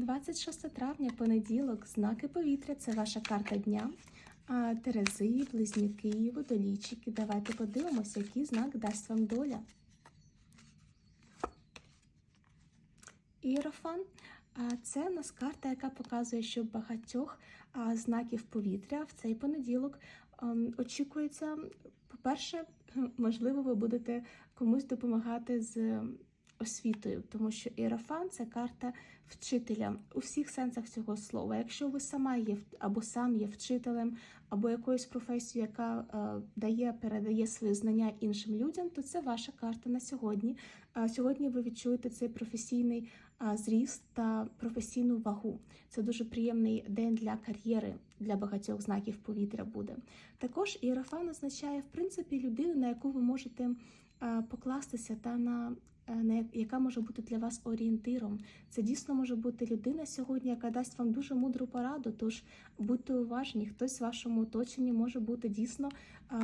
26 травня, понеділок, знаки повітря це ваша карта дня. А, Терези, близнюки, водолійчики. Давайте подивимося, який знак дасть вам доля. Іерофан це у нас карта, яка показує, що багатьох знаків повітря в цей понеділок ем, очікується. По-перше, можливо, ви будете комусь допомагати з освітою, тому що іерофан це карта вчителя у всіх сенсах цього слова. Якщо ви сама є або сам є вчителем, або якоюсь професією, яка е, дає, передає свої знання іншим людям, то це ваша карта на сьогодні. А сьогодні ви відчуєте цей професійний а, зріст та професійну вагу. Це дуже приємний день для кар'єри, для багатьох знаків повітря буде. Також іерофан означає, в принципі, людину, на яку ви можете покластися та на. Е, яка може бути для вас орієнтиром. Це дійсно може бути людина сьогодні, яка дасть вам дуже мудру пораду. Тож будьте уважні, хтось в вашому оточенні може бути дійсно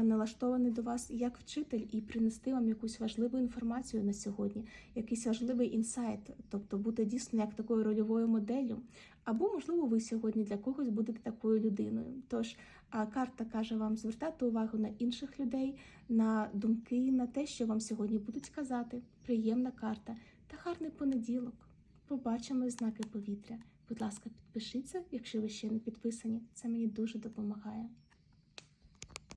налаштований до вас як вчитель і принести вам якусь важливу інформацію на сьогодні, якийсь важливий інсайт, тобто бути дійсно як такою рольовою моделлю. Або, можливо, ви сьогодні для когось будете такою людиною. Тож карта каже вам звертати увагу на інших людей, на думки, на те, що вам сьогодні будуть казати. Приємна карта та гарний понеділок. Побачимо знаки повітря. Будь ласка, підпишіться, якщо ви ще не підписані. Це мені дуже допомагає.